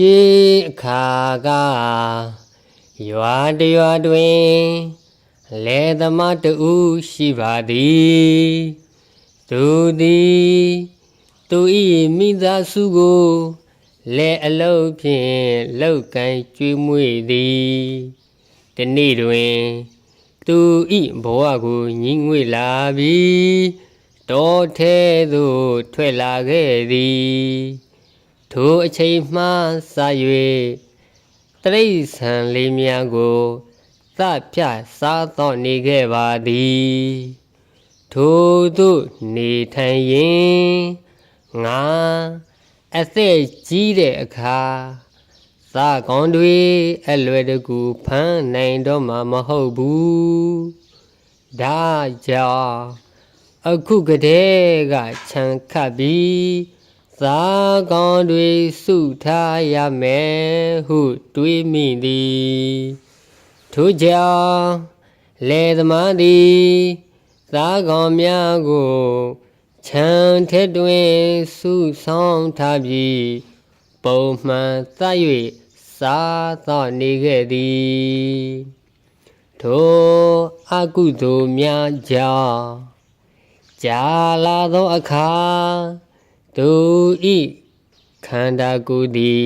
ရှေးအခါကရွာတရွာတွင်လဲသမားတူရှိပါသည်သူသည်သူဤမိသားစုကိုလဲအလုတ်ဖြင့်လောက်ကန်ကျွေးမွေ့သည်ဒီနေ့တွင် သူဤဘဝကိုညှိငွေလာပြီးတောထဲသို့ထွက်လာခဲ့သည် ထိုအချိန်မှစ၍တရိษံလေးများကိုသဖြစားတော့နေခဲ့ပါသည်ထိုသို့နေထိုင်ရင်ငါအသက်ကြီးတဲ့အခါသာကောင်းတွေအလွယ်တကူဖမ်းနိုင်တော့မှာမဟုတ်ဘူးဒါကြောင့်အခုကတည်းကခြံခတ်ပြီး သာကောင်းတွေစုထားရမယ်ဟုတွေးမိသည်ထို့ကြောင့်လေသမားသည်သာကောင်းများကိုခြံထက်တွင်စုဆောင်ထားပြီးပုံမှန်သတ်၍စားတော့နေခဲ့သည်ထိုအကုသိုလ်များကြောင့်ကြာလာသောအခါ သူဤခန္ဓာကိုယ်သည်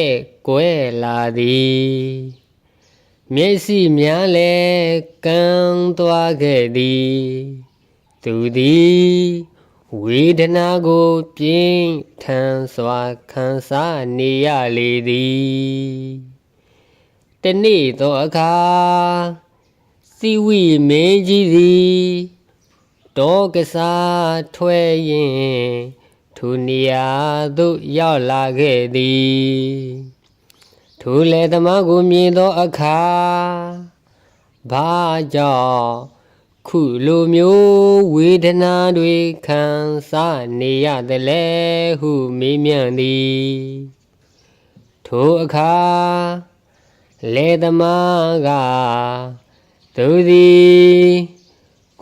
ဧကွဲလာသည်မျက်စိများလည်းကန်းသွားခဲ့သည်သူသည်ဝေဒနာကိုပြင်းထန်စွာခံစားနေရလေသည်တနေ့သောအခါစီဝိမင်းကြီးသည်တောကစားထွက်ရင် ထိုနေရာသို့ရောက်လာခဲ့သည်ထိုလေသမားကိုမြင်သောအခါဘာကြောင့်ခုလိုမျိုးဝေဒနာတွေခံစားနေရသလဲဟုမေးမြန်းသည်ထိုအခါလေသမားကသူသည်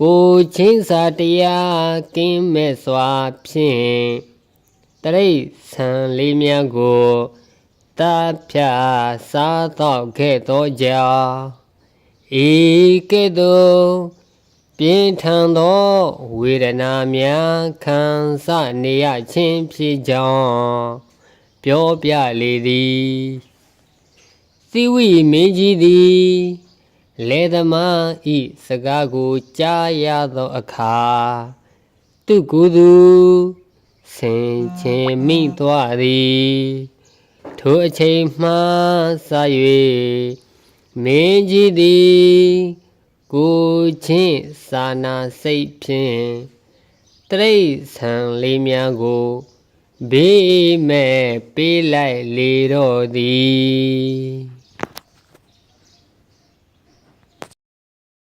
ကိုချင်းစာတရားကင်းမဲ့စွာဖြင့်တရိษံလေးများကိုတဖြာစားတော့ခဲ့သောကြောင့်ဤကဲ့သို့ပြင်းထန်သောဝေဒနာများခံစားနေရခြင်းဖြစ်ကြောင်းပြောပြလေသည်သီဝိမင်းကြီးသည် လေသမားဤစကားကိုကြားရသောအခါသူကိုယ်သူဆင်ခြင်းမိသွားသည်ထိုအချိန်မှစ၍မင်းကြီးသည်ကိုချင်းစာနာစိတ်ဖြင့်တရိษံလေးများကိုဘေးမဲ့ပေးလိုက်လေတော့သည်